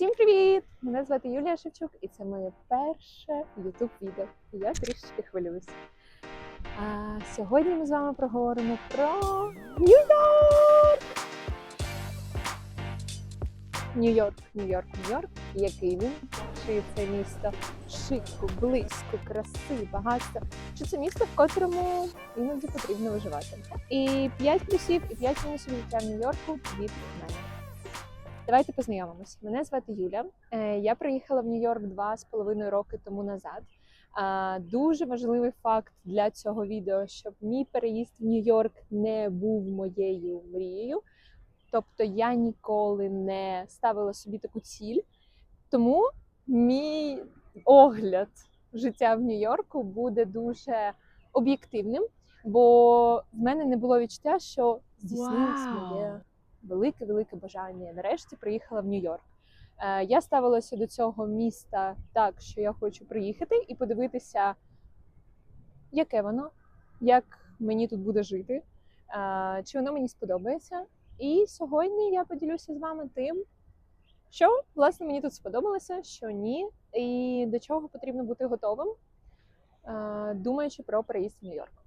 Всім привіт! Мене звати Юлія Шевчук, і це моє перше youtube відео. Я трішечки хвилююсь. А сьогодні ми з вами проговоримо про Нью-Йорк! Нью-Йорк, Нью-Йорк, Нью-Йорк. Який він? Чи це місто шику, близько, краси, багатства? Чи це місто, в котрому іноді потрібно виживати? І 5 плюсів, і 5 мінусів життя Нью-Йорку від мене. Давайте познайомимось. Мене звати Юля. Е, Я приїхала в Нью-Йорк два з половиною роки тому назад. Дуже важливий факт для цього відео, щоб мій переїзд в Нью-Йорк не був моєю мрією. Тобто я ніколи не ставила собі таку ціль. Тому мій огляд життя в Нью-Йорку буде дуже об'єктивним, бо в мене не було відчуття, що здійснилось Вау! моє велике велике бажання. Я нарешті приїхала в Нью-Йорк. Е, Я ставилася до цього міста так, що я хочу приїхати і подивитися, яке воно, як мені тут буде жити, е, чи воно мені сподобається. І сьогодні я поділюся з вами тим, що власне мені тут сподобалося, що ні, і до чого потрібно бути готовим, е, думаючи про переїзд в Нью-Йорк.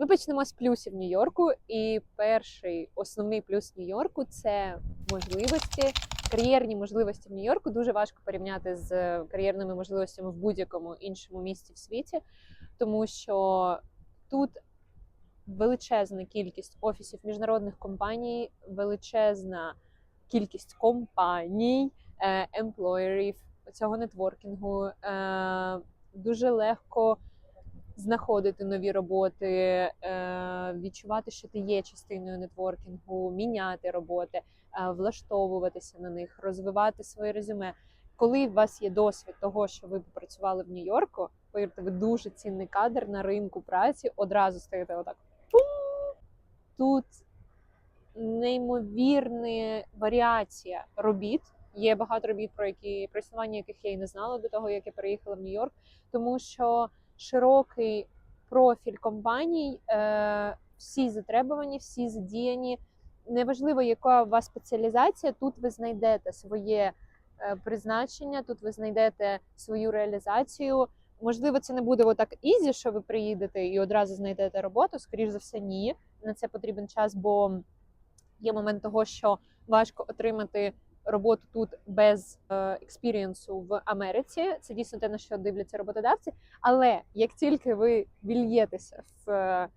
Ми почнемо з плюсів Нью-Йорку. І перший основний плюс Нью-Йорку це можливості, кар'єрні можливості в Нью-Йорку. Дуже важко порівняти з кар'єрними можливостями в будь-якому іншому місті в світі, тому що тут величезна кількість офісів міжнародних компаній, величезна кількість компаній, е, емплоєрів, цього нетворкінгу. е, Дуже легко знаходити нові роботи, е, відчувати, що ти є частиною нетворкінгу, міняти роботи, е, влаштовуватися на них, розвивати своє резюме. Коли у вас є досвід того, що ви попрацювали в Нью-Йорку, повірте, ви дуже цінний кадр на ринку праці, одразу стаєте отак. Пум! Тут неймовірна варіація робіт. Є багато робіт, про які про існування яких я і не знала до того, як я переїхала в Нью-Йорк, тому що широкий профіль компаній, е, всі затребувані, всі задіяні. Неважливо, яка у вас спеціалізація, тут ви знайдете своє е, призначення, тут ви знайдете свою реалізацію. Можливо, це не буде отак ізі, що ви приїдете і одразу знайдете роботу. Скоріш за все, ні. На це потрібен час, бо є момент того, що важко отримати роботу тут без е, експірієнсу в Америці. Це дійсно те, на що дивляться роботодавці. Але як тільки ви вільєтеся в е,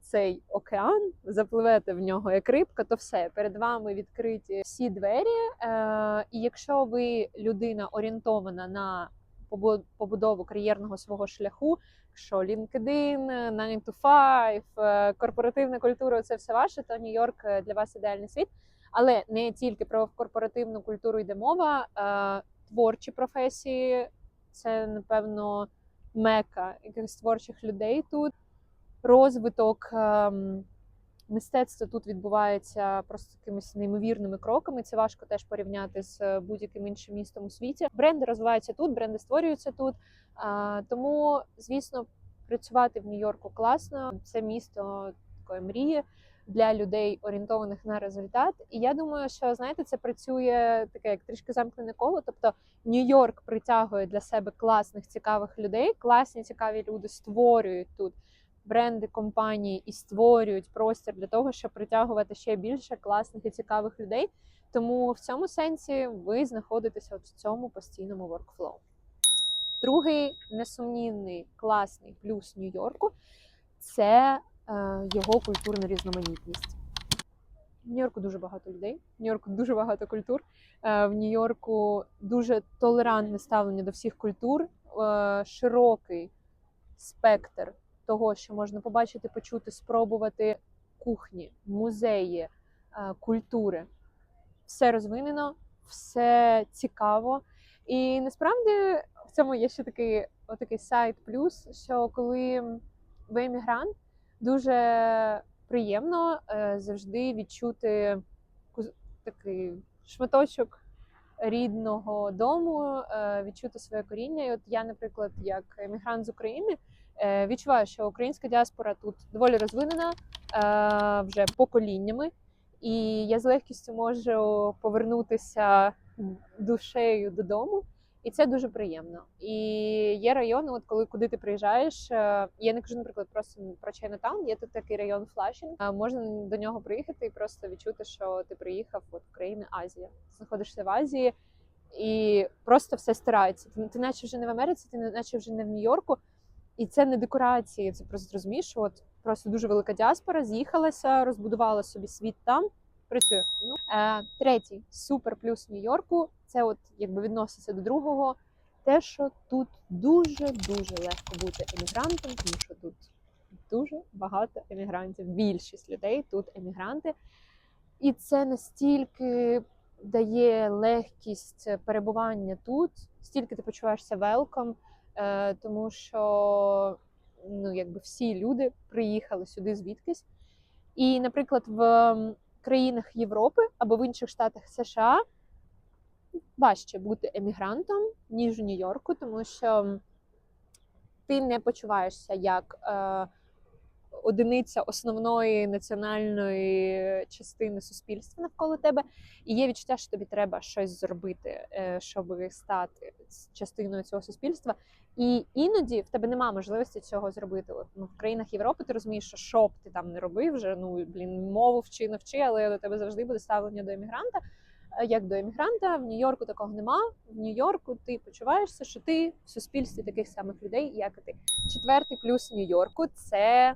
цей океан, запливете в нього як рибка, то все перед вами відкриті всі двері. Е, і якщо ви людина орієнтована на побу- побудову кар'єрного свого шляху, що LinkedIn, 9 to 5, е, корпоративна культура це все ваше, то Нью-Йорк для вас ідеальний світ. Але не тільки про корпоративну культуру йде мова, творчі професії це напевно мека якихось творчих людей тут. Розвиток ем, мистецтва тут відбувається просто якимись неймовірними кроками. Це важко теж порівняти з е, будь-яким іншим містом у світі. Бренди розвиваються тут, бренди створюються тут. Тому, звісно, працювати в Нью-Йорку класно. Це місто такої мрії для людей, орієнтованих на результат. І я думаю, що знаєте, це працює таке як трішки замкнене коло. Тобто Нью-Йорк притягує для себе класних, цікавих людей. Класні, цікаві люди створюють тут бренди компанії і створюють простір для того, щоб притягувати ще більше класних і цікавих людей. Тому в цьому сенсі ви знаходитеся от в цьому постійному workflow. Другий несумнівний класний плюс Нью-Йорку це його культурна різноманітність. В Нью-Йорку дуже багато людей, в Нью-Йорку дуже багато культур. Е, в Нью-Йорку дуже толерантне ставлення до всіх культур, е, широкий спектр того, що можна побачити, почути, спробувати кухні, музеї, е, культури. Все розвинено, все цікаво. І насправді в цьому є ще такий отакий сайт плюс, що коли ви емігрант, дуже приємно е, завжди відчути такий шматочок рідного дому, е, відчути своє коріння. І от я, наприклад, як емігрант з України, е, відчуваю, що українська діаспора тут доволі розвинена вже поколіннями. і я з легкістю можу повернутися душею додому. І це дуже приємно. І є райони, от коли куди ти приїжджаєш. е, Я не кажу, наприклад, просто про Чайнатаун, є тут такий район Флашінг. е, Можна до нього приїхати і просто відчути, що ти приїхав от в країни Азії. Знаходишся в Азії, і просто все стирається. Ти, ти наче вже не в Америці, ти наче вже не в Нью-Йорку. І це не декорації. Це просто розумієш, що от просто дуже велика діаспора з'їхалася, розбудувала собі світ там. Працює. Ну, е, третій супер плюс Нью-Йорку. Це от якби відноситься до другого. Те, що тут дуже дуже легко бути емігрантом, тому що тут дуже багато емігрантів. Більшість людей тут емігранти. І це настільки дає легкість перебування тут, стільки ти почуваєшся велком, тому що ну, якби всі люди приїхали сюди звідкись. І, наприклад, в країнах Європи або в інших штатах США важче бути емігрантом, ніж у Нью-Йорку, тому що ти не почуваєшся як е, одиниця основної національної частини суспільства навколо тебе, і є відчуття, що тобі треба щось зробити, е, щоб стати частиною цього суспільства. І іноді в тебе немає можливості цього зробити. От, ну, в країнах Європи ти розумієш, що що б ти там не робив, вже ну блін, мову вчи, навчи, але до тебе завжди буде ставлення до емігранта. Е, Як до емігранта, в Нью-Йорку такого нема. В Нью-Йорку ти почуваєшся, що ти в суспільстві таких самих людей, як і ти. Четвертий плюс Нью-Йорку це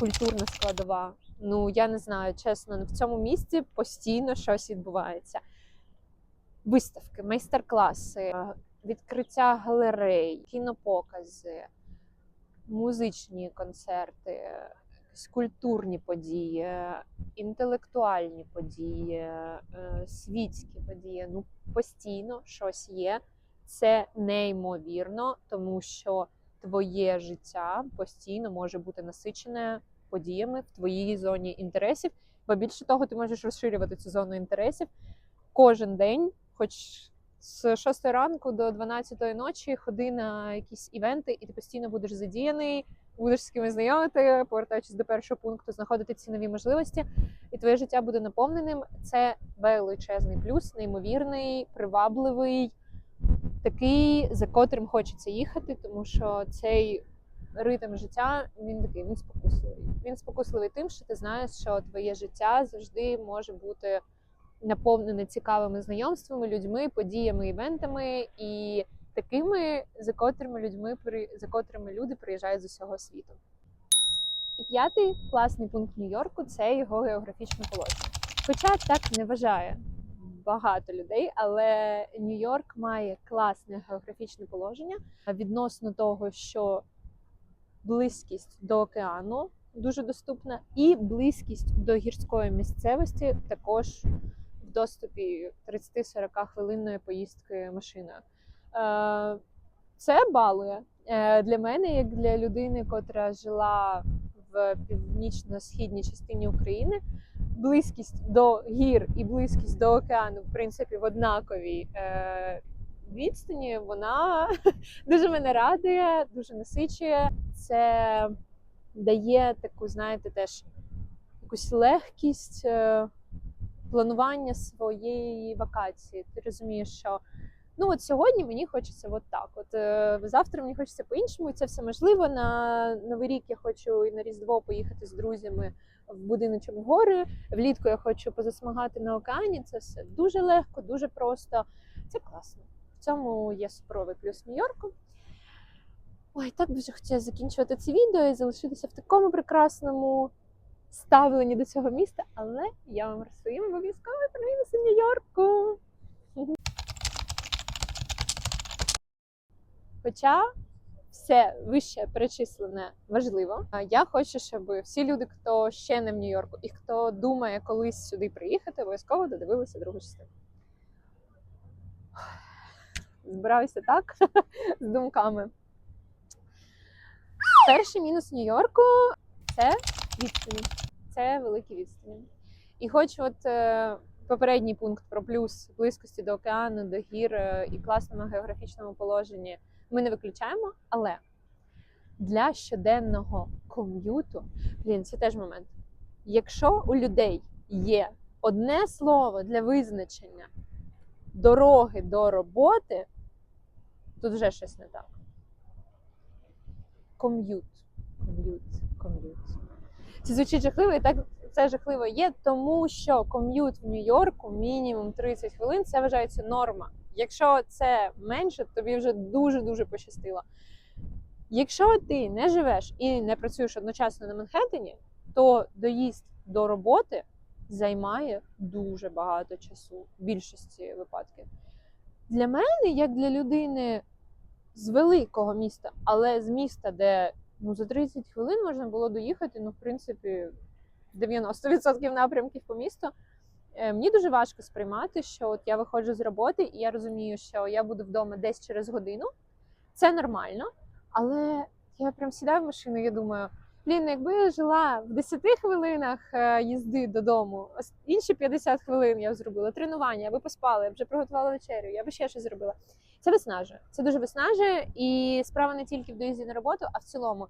культурна складова. Ну я не знаю, чесно, в цьому місці постійно щось відбувається. Виставки, майстер-класи, е, відкриття галерей, кінопокази, музичні концерти, культурні події, інтелектуальні події, е, світські події. Ну, постійно щось є. Це неймовірно, тому що твоє життя постійно може бути насичене подіями в твоїй зоні інтересів. Бо більше того, ти можеш розширювати цю зону інтересів кожен день, хоч з 6 ранку до 12 ночі ходи на якісь івенти, і ти постійно будеш задіяний, будеш з кимось знайомити, повертаючись до першого пункту, знаходити ці нові можливості, і твоє життя буде наповненим. Це величезний плюс, неймовірний, привабливий, такий, за котрим хочеться їхати, тому що цей ритм життя він такий, він спокусливий. Він спокусливий тим, що ти знаєш, що твоє життя завжди може бути наповнене цікавими знайомствами, людьми, подіями, івентами і такими, за котрими людьми за котрими люди приїжджають з усього світу. І п'ятий класний пункт Нью-Йорку це його географічне положення. Хоча так не вважає багато людей, але Нью-Йорк має класне географічне положення відносно того, що близькість до океану дуже доступна, і близькість до гірської місцевості також в доступі 30-40 хвилинної поїздки машиною. Е, Це балує Е, для мене, як для людини, котра жила в північно-східній частині України. Близькість до гір і близькість до океану, в принципі, в однаковій е, відстані, вона дуже мене радує, дуже насичує. Це дає таку, знаєте, теж якусь легкість планування своєї вакації. Ти розумієш, що ну от сьогодні мені хочеться от так. От е, завтра мені хочеться по-іншому, і це все можливо. На Новий рік я хочу і на Різдво поїхати з друзями в будиночок гори. Влітку я хочу позасмагати на океані. Це все дуже легко, дуже просто. Це класно. В цьому є суперовий плюс Нью-Йорку. Ой, так вже хотіла закінчувати це відео і залишитися в такому прекрасному ставленні до цього міста, але я вам розповім обов'язково про мінуси Нью-Йорку. Хоча все вище перечислене важливо. Я хочу, щоб всі люди, хто ще не в Нью-Йорку і хто думає колись сюди приїхати, обов'язково додивилися другу частину. Збираюся так з думками. Перший мінус Нью-Йорку це відстані. Це великі відстані. І хоч от е, попередній пункт про плюс близькості до океану, до гір е, і класному географічному положенні ми не виключаємо, але для щоденного ком'юту, блін, це теж момент. Якщо у людей є одне слово для визначення дороги до роботи, тут вже щось не так. Ком'ют. Ком'ют. Ком'ют. Це звучить жахливо, і так це жахливо є, тому що ком'ют в Нью-Йорку мінімум 30 хвилин це вважається норма. Якщо це менше, тобі вже дуже-дуже пощастило. Якщо ти не живеш і не працюєш одночасно на Манхеттені, то доїзд до роботи займає дуже багато часу в більшості випадків. Для мене, як для людини з великого міста, але з міста, де ну, за 30 хвилин можна було доїхати, ну, в принципі, 90% напрямків по місту. Е, Мені дуже важко сприймати, що от я виходжу з роботи, і я розумію, що я буду вдома десь через годину. Це нормально, але я прям сідаю в машину, я думаю, блін, якби я жила в 10 хвилинах е, їзди додому, інші 50 хвилин я б зробила тренування, я би поспала, я б вже приготувала вечерю, я би ще щось зробила. Це виснажує. Це дуже виснажує, і справа не тільки в доїзді на роботу, а в цілому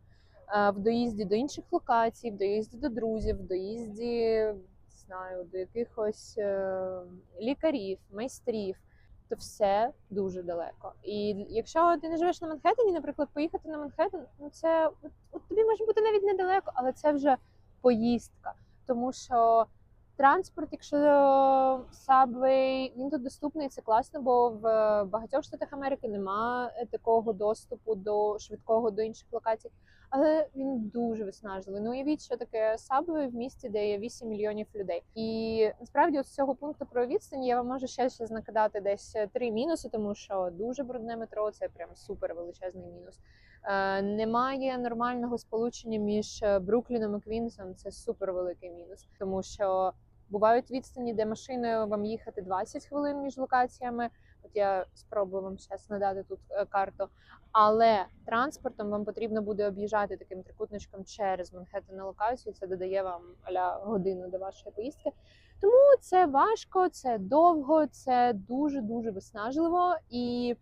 е, в доїзді до інших локацій, в доїзді до друзів, в доїзді знаю, до якихось е, лікарів, майстрів. То все дуже далеко. І якщо ти не живеш на Манхеттені, наприклад, поїхати на Манхеттен, ну це от, от тобі може бути навіть недалеко, але це вже поїздка. Тому що транспорт, якщо Subway, він тут доступний, це класно, бо в багатьох штатах Америки немає такого доступу до швидкого до інших локацій. Але він дуже виснажливий. Ну уявіть, що таке Subway в місті, де є 8 мільйонів людей. І насправді, з цього пункту про відстані я вам можу ще щось накидати десь три мінуси, тому що дуже брудне метро це прям супер величезний мінус. Е, немає нормального сполучення між е, Брукліном і Квінсом. Це супер великий мінус, тому що бувають відстані, де машиною вам їхати 20 хвилин між локаціями. От я спробую вам зараз надати тут е, карту. Але транспортом вам потрібно буде об'їжджати таким трикутничком через Манхеттен на локацію. Це додає вам аля годину до вашої поїздки. Тому це важко, це довго, це дуже дуже виснажливо. І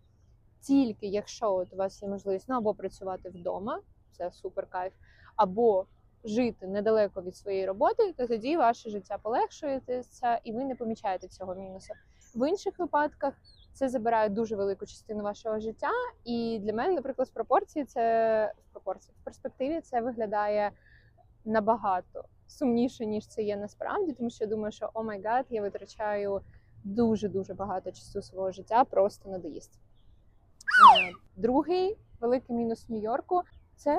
тільки якщо от у вас є можливість ну, або працювати вдома, це супер кайф, або жити недалеко від своєї роботи, то тоді ваше життя полегшується і ви не помічаєте цього мінусу. В інших випадках це забирає дуже велику частину вашого життя. І для мене, наприклад, в пропорції це в пропорції в перспективі це виглядає набагато сумніше, ніж це є насправді, тому що я думаю, що о май гад, я витрачаю дуже дуже багато часу свого життя просто на доїзд. Е, Другий великий мінус Нью-Йорку це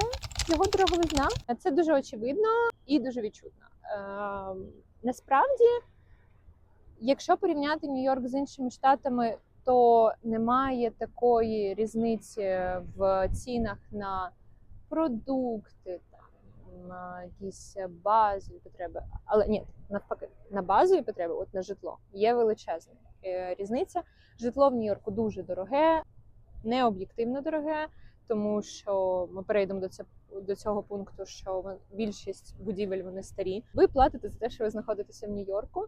його дороговизна. Це дуже очевидно і дуже відчутно. Е, насправді, якщо порівняти Нью-Йорк з іншими штатами, то немає такої різниці в цінах на продукти, там, на якісь базові потреби. Але ні, навпаки, на базові потреби, от на житло, є величезна е, різниця. Житло в Нью-Йорку дуже дороге, не об'єктивно дороге, тому що ми перейдемо до цього. До цього пункту, що більшість будівель вони старі. Ви платите за те, що ви знаходитеся в Нью-Йорку.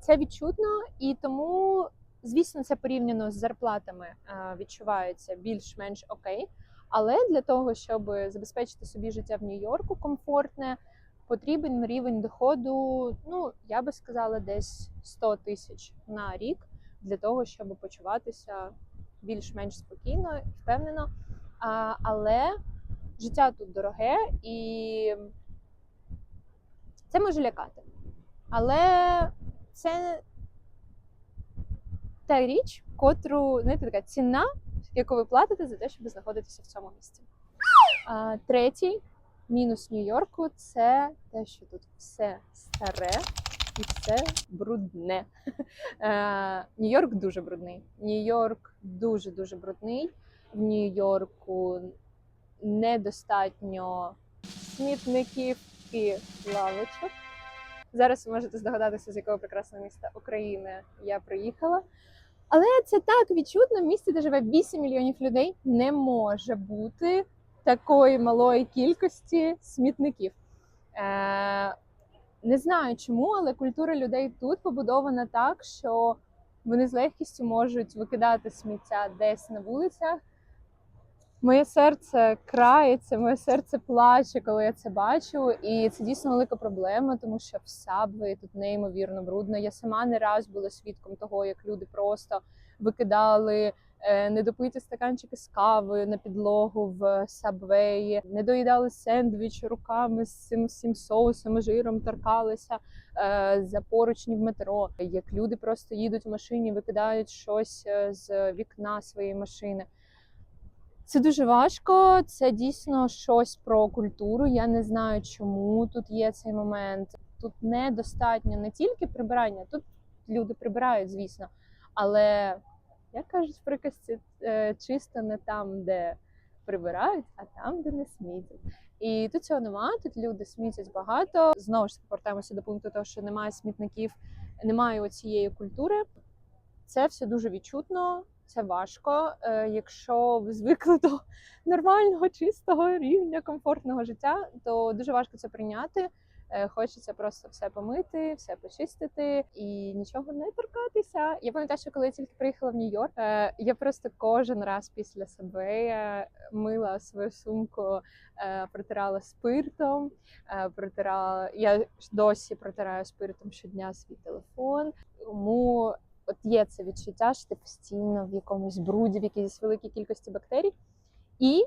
Це відчутно, і тому, звісно, це порівняно з зарплатами е, відчувається більш-менш окей. Але для того, щоб забезпечити собі життя в Нью-Йорку комфортне, потрібен рівень доходу, ну я би сказала, десь 100 тисяч на рік для того, щоб почуватися більш-менш спокійно і впевнено. А, але життя тут дороге і це може лякати. Але це та річ, котру знаєте, така ціна, яку ви платите за те, щоб знаходитися в цьому місці. А, третій мінус Нью-Йорку це те, що тут все старе і все брудне. Нью-Йорк дуже брудний. Нью-Йорк дуже дуже брудний. В Нью-Йорку недостатньо смітників і лавочок. Зараз ви можете здогадатися, з якого прекрасного міста України я приїхала. Але це так відчутно. В місті, де живе 8 мільйонів людей, не може бути такої малої кількості смітників. Е, не знаю чому, але культура людей тут побудована так, що вони з легкістю можуть викидати сміття десь на вулицях. Моє серце крається, моє серце плаче, коли я це бачу. І це дійсно велика проблема, тому що в Сабвеї тут неймовірно брудно. Я сама не раз була свідком того, як люди просто викидали е, недопиті стаканчики з кави на підлогу в сабвеї, не доїдали сендвіч руками з цим всім соусом, жиром торкалися е, за поручні в метро. Як люди просто їдуть в машині, викидають щось е, з вікна своєї машини. Це дуже важко. Це дійсно щось про культуру. Я не знаю, чому тут є цей момент. Тут недостатньо не тільки прибирання, тут люди прибирають, звісно, але як кажуть в приказці, е, чисто не там, де прибирають, а там, де не смітять. І тут цього нема. Тут люди смітять багато. Знову ж повертаємося до пункту того, що немає смітників, немає оцієї культури. Це все дуже відчутно, це важко. Е, Якщо ви звикли до нормального, чистого рівня, комфортного життя, то дуже важко це прийняти. Е, Хочеться просто все помити, все почистити і нічого не торкатися. Я пам'ятаю, що коли я тільки приїхала в Нью-Йорк, е, я просто кожен раз після Сабвея мила свою сумку, протирала спиртом, протирала. Я досі протираю спиртом щодня свій телефон. Тому от є це відчуття, що ти постійно в якомусь бруді, в якійсь великій кількості бактерій. І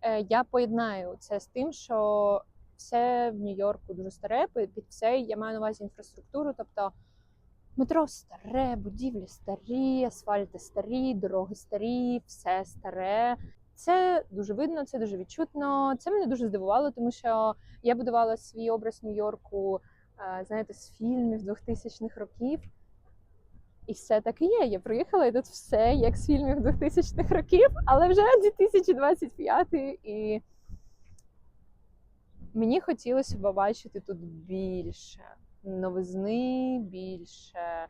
е, я поєднаю це з тим, що все в Нью-Йорку дуже старе. Під все я маю на увазі інфраструктуру, тобто метро старе, будівлі старі, асфальти старі, дороги старі, все старе. Це дуже видно, це дуже відчутно. Це мене дуже здивувало, тому що я будувала свій образ Нью-Йорку, е, знаєте, з фільмів 2000-х років. І все так і є. Я приїхала і тут все як з фільмів 2000-х років, але вже 2025 і мені хотілося бачити тут більше новизни, більше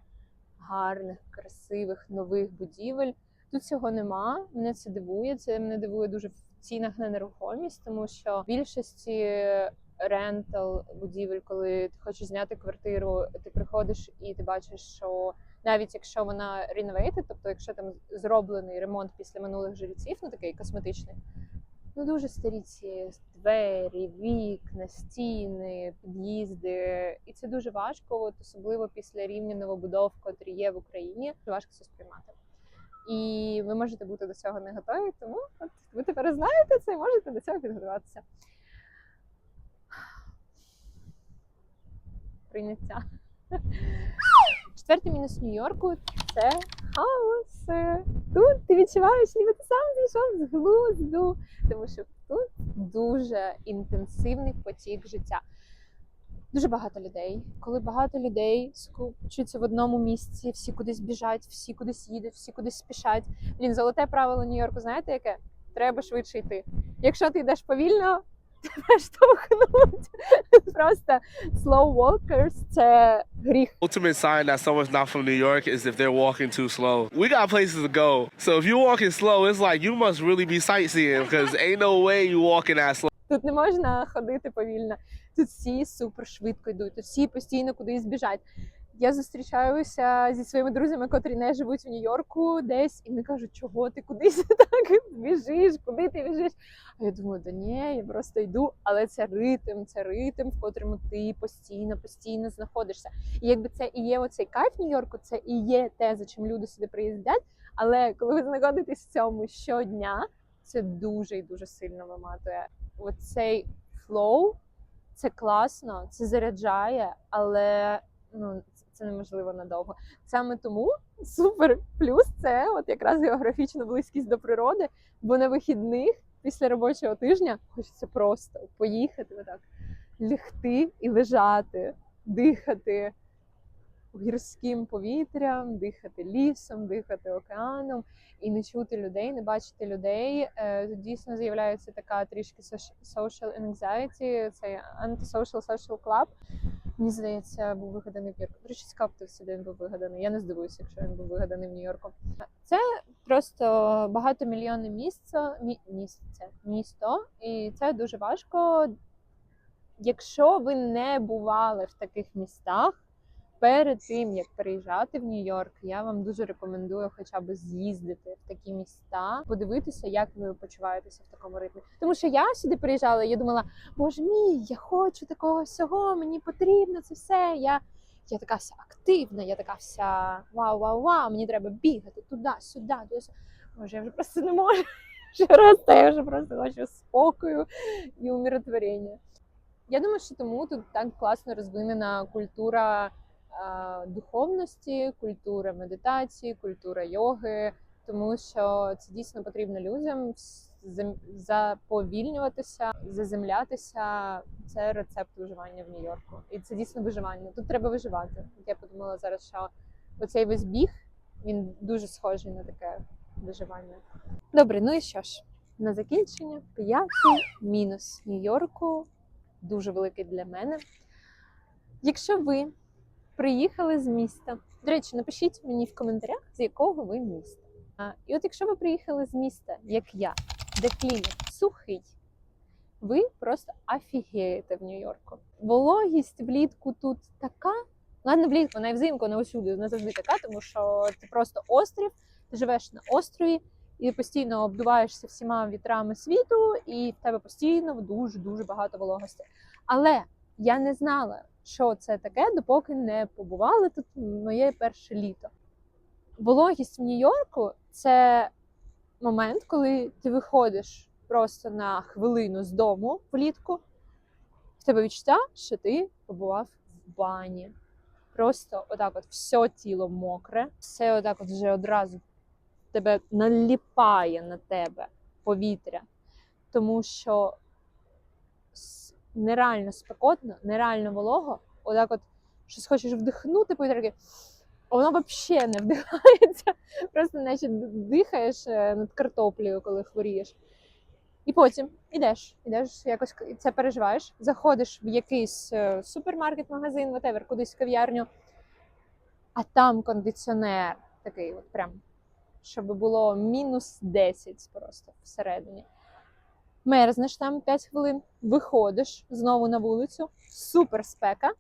гарних, красивих нових будівель. Тут цього нема. Мене це дивує. Це мене дивує дуже в цінах на нерухомість, тому що в більшості рентал будівель, коли ти хочеш зняти квартиру, ти приходиш і ти бачиш, що навіть якщо вона реновейти, тобто якщо там зроблений ремонт після минулих жильців, ну такий косметичний, ну дуже старі ці двері, вікна, стіни, під'їзди, і це дуже важко, от особливо після рівня новобудов, котрі є в Україні. Важко це сприймати. І ви можете бути до цього не готові, тому от ви тепер знаєте це і можете до цього підготуватися. Прийняття. Четвертий мінус Нью-Йорку це хаос. Тут ти відчуваєш, ніби ти сам зійшов з глузду, тому що тут дуже інтенсивний потік життя. Дуже багато людей. Коли багато людей скупчуються в одному місці, всі кудись біжать, всі кудись їдуть, всі кудись спішать. Блін, золоте правило Нью-Йорку, знаєте яке? Треба швидше йти. Якщо ти йдеш повільно, тебе штовхнуть. Просто slow walkers – це гріх. ultimate sign that someone's not from New York is if they're walking too slow. We got places to go. So if you're walking slow, it's like you must really be sightseeing because ain't no way you walking that slow. Тут не можна ходити повільно. Тут всі супер швидко йдуть, тут всі постійно кудись біжать. Я зустрічаюся зі своїми друзями, котрі не живуть в Нью-Йорку десь, і вони кажуть, чого ти кудись так біжиш, куди ти біжиш? А я думаю, да ні, я просто йду, але це ритм, це ритм, в котрому ти постійно, постійно знаходишся. І якби це і є оцей кайф Нью-Йорку, це і є те, за чим люди сюди приїздять. Але коли ви знаходитесь в цьому щодня, це дуже і дуже сильно виматує. Оцей флоу, це класно, це заряджає, але ну це неможливо надовго. Саме тому супер плюс це от якраз географічна близькість до природи, бо на вихідних після робочого тижня хочеться просто поїхати отак, лягти і лежати, дихати гірським повітрям, дихати лісом, дихати океаном і не чути людей, не бачити людей. Е, Тут дійсно з'являється така трішки social anxiety, цей antisocial social club. Мені здається, був вигаданий в Нью-Йорку. До речі, хто де він був вигаданий. Я не здивуюся, якщо він був вигаданий в Нью-Йорку. Це просто багатомільйонне місце, мі- місце, місто, і це дуже важко. Якщо ви не бували в таких містах, перед тим як переїжджати в Нью-Йорк, я вам дуже рекомендую хоча б з'їздити в такі міста, подивитися, як ви почуваєтеся в такому ритмі. Тому що я сюди приїжджала, і я думала, боже мій, я хочу такого всього, мені потрібно це все. Я, я така вся активна, я така вся вау, вау, вау, мені треба бігати туди, сюди, туди. Боже, я вже просто не можу. Вже просто, я вже просто хочу спокою і умиротворення. Я думаю, що тому тут так класно розвинена культура духовності, культура медитації, культура йоги, тому що це дійсно потрібно людям заповільнюватися, заземлятися. Це рецепт виживання в Нью-Йорку. І це дійсно виживання. Тут треба виживати. Я подумала зараз, що оцей весь біг він дуже схожий на таке виживання. Добре, ну і що ж, на закінчення п'ятий мінус Нью-Йорку дуже великий для мене. Якщо ви приїхали з міста, до речі, напишіть мені в коментарях, з якого ви міста. І от якщо ви приїхали з міста, як я, де клімат сухий, ви просто офігієте в Нью-Йорку. Вологість влітку тут така. Ладно, влітку, вона взимку, вона усюди, вона завжди така, тому що це просто острів, ти живеш на острові, і постійно обдуваєшся всіма вітрами світу, і в тебе постійно дуже дуже багато вологості. Але я не знала, що це таке, допоки не побувала тут моє перше літо. Вологість в Нью-Йорку це момент, коли ти виходиш просто на хвилину з дому влітку. В тебе відчуття, що ти побував в бані. Просто отак, от все тіло мокре, все отак, от вже одразу тебе наліпає на тебе повітря, тому що нереально спекотно, нереально волого, отак от щось хочеш вдихнути повітря, а воно взагалі не вдихається. Просто наче дихаєш е, над картоплею, коли хворієш. І потім ідеш, ідеш, якось це переживаєш, заходиш в якийсь е, супермаркет, магазин, whatever, кудись в кав'ярню, а там кондиціонер такий, от прям, щоб було мінус 10 просто всередині. Мерзнеш там 5 хвилин, виходиш знову на вулицю, супер спека.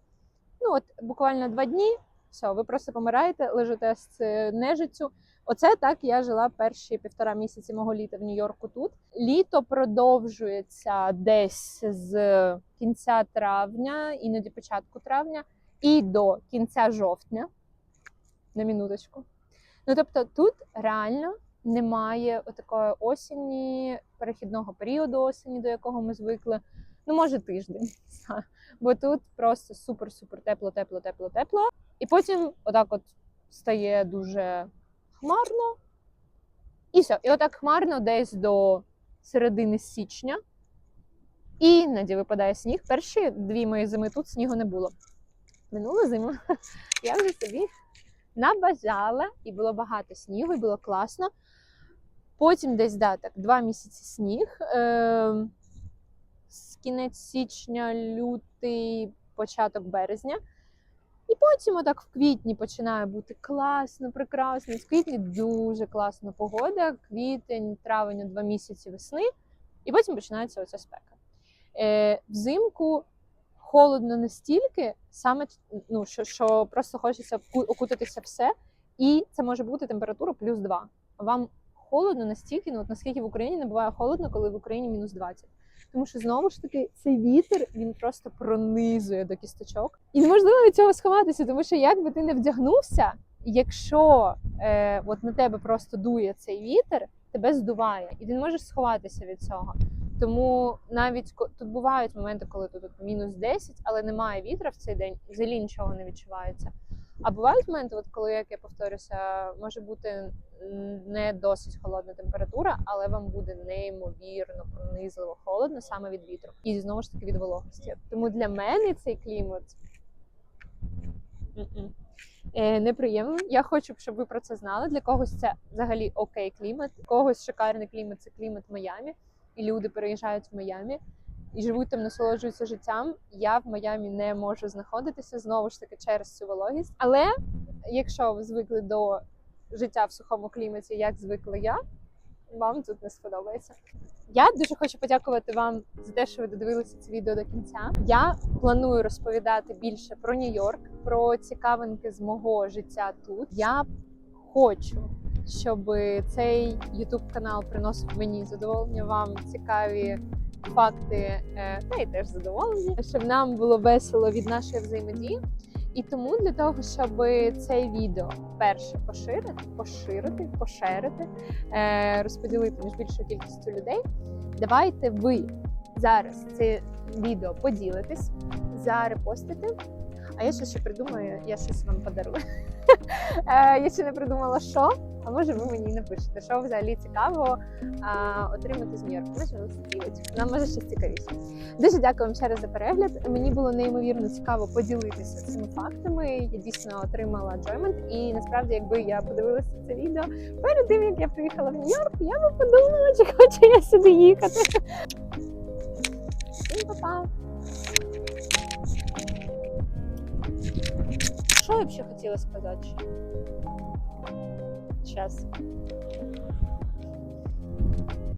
Ну от буквально два дні, все, ви просто помираєте, лежите з нежиттю. Оце так я жила перші півтора місяці мого літа в Нью-Йорку тут. Літо продовжується десь з кінця травня, іноді початку травня, і до кінця жовтня. На минуточку. Ну тобто тут реально немає отакої осені, перехідного періоду осені, до якого ми звикли. Ну, може, тиждень. Бо тут просто супер-супер тепло, тепло, тепло, тепло. І потім отак от стає дуже хмарно. І все. І отак хмарно десь до середини січня. І іноді випадає сніг. Перші дві мої зими тут снігу не було. Минулу зиму я вже собі набажала, і було багато снігу, і було класно. Потім десь да, так, два місяці сніг. Е- з кінець січня, лютий, початок березня. І потім, отак в квітні починає бути класно, прекрасно. В квітні дуже класна погода, квітень, травень, два місяці весни, і потім починається оця спека. Е, взимку холодно настільки, саме ну, що, що просто хочеться окутатися все, і це може бути температура плюс 2. Вам холодно настільки, ну от наскільки в Україні не буває холодно, коли в Україні мінус 20. Тому що знову ж таки цей вітер він просто пронизує до кісточок. І неможливо від цього сховатися, тому що як би ти не вдягнувся, якщо е, от на тебе просто дує цей вітер, тебе здуває, і ти не можеш сховатися від цього. Тому навіть тут бувають моменти, коли тут мінус 10, але немає вітра в цей день, взагалі нічого не відчувається. А бувають моменти, от коли, як я повторюся, може бути не досить холодна температура, але вам буде неймовірно пронизливо холодно саме від вітру. І знову ж таки від вологості. Тому для мене цей клімат е, неприємно. Я хочу, щоб ви про це знали. Для когось це взагалі окей клімат, для когось шикарний клімат це клімат Майамі, і люди переїжджають в Майамі. І живуть там, насолоджуються життям. Я в Майамі не можу знаходитися знову ж таки через цю вологість. Але якщо ви звикли до життя в сухому кліматі, як звикла я, вам тут не сподобається. Я дуже хочу подякувати вам за те, що ви додивилися це відео до кінця. Я планую розповідати більше про Нью-Йорк, про цікавинки з мого життя тут. Я хочу, щоб цей YouTube канал приносив мені задоволення, вам цікаві факти, е, та й теж задоволення, щоб нам було весело від нашої взаємодії. І тому для того, щоб це відео перше поширити, поширити, поширити, е, розподілити між більшою кількістю людей, давайте ви зараз це відео поділитесь, зарепостите. А я ще ще придумаю, я щось вам подарую. Е, Я ще не придумала, що. А може ви мені напишете, що взагалі цікаво а, отримати з Нью-Йорку. Може, листівочку. Нам може щось цікавіше. Дуже дякую вам ще раз за перегляд. Мені було неймовірно цікаво поділитися цими фактами. Я дійсно отримала enjoyment. І насправді, якби я подивилася це відео перед тим, як я приїхала в Нью-Йорк, я би подумала, чи хочу я сюди їхати. Всім па-па! Що я б ще хотіла сказати? Зараз.